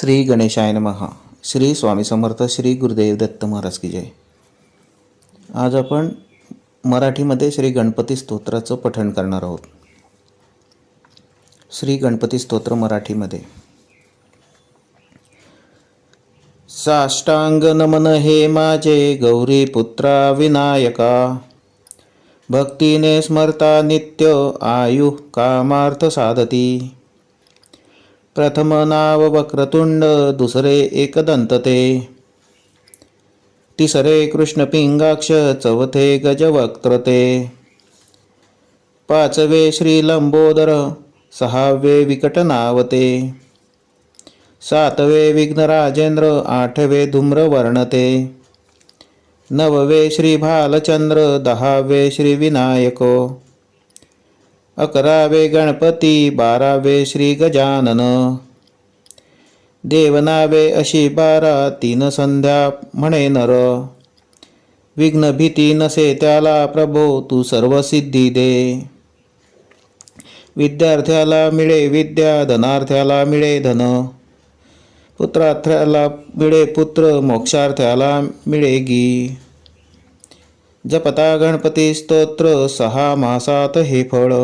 श्री गणेशाय महा श्री स्वामी समर्थ श्री गुरुदेव दत्त महाराज की जय. आज आपण मराठीमध्ये श्री गणपती स्तोत्राचं पठण करणार आहोत. श्री गणपती स्तोत्र मराठीमध्ये. साष्टांग नमन हे माझे गौरी पुत्रा विनायका. भक्तीने स्मरता नित्य आयु कामार्थ साधती. प्रथम नाव वक्रतुंड दुसरे एकदंत ते तिसरे कृष्णपिंगाक्ष चौथे गजवक्त्रते. पाचवे श्रीलंबोदर सहावे विकटनावते. सातवे विघ्नराजेंद्र आठवे धूम्रवर्णते. नववे श्री भालचंद्र दहावे श्रीविनायको अकरावे गणपती बारावे श्री गजानन. देवनावे अशी बारा तीन संध्या म्हणे नर. विघ्न भीती नसे त्याला प्रभो तू सर्व सिद्धी दे. विद्यार्थ्याला मिळे विद्या धनार्थ्याला मिळे धन. पुत्रार्थ्याला मिळे पुत्र मोक्षार्थ्याला मिळे गी. जपता गणपती स्तोत्र सहा मासात हे फळ.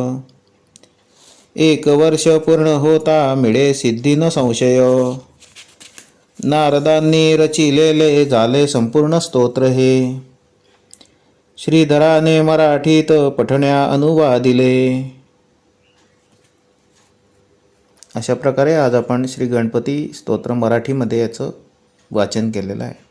एक वर्ष पूर्ण होता मिळे सिद्धी न संशय. नारदांनी रचिलेले झाले संपूर्ण स्तोत्र हे. श्रीधराने मराठीत पठण्या अनुवादिले अशा प्रकारे आज आपण श्री गणपती स्तोत्र मराठीमध्ये याचं वाचन केलेलं आहे.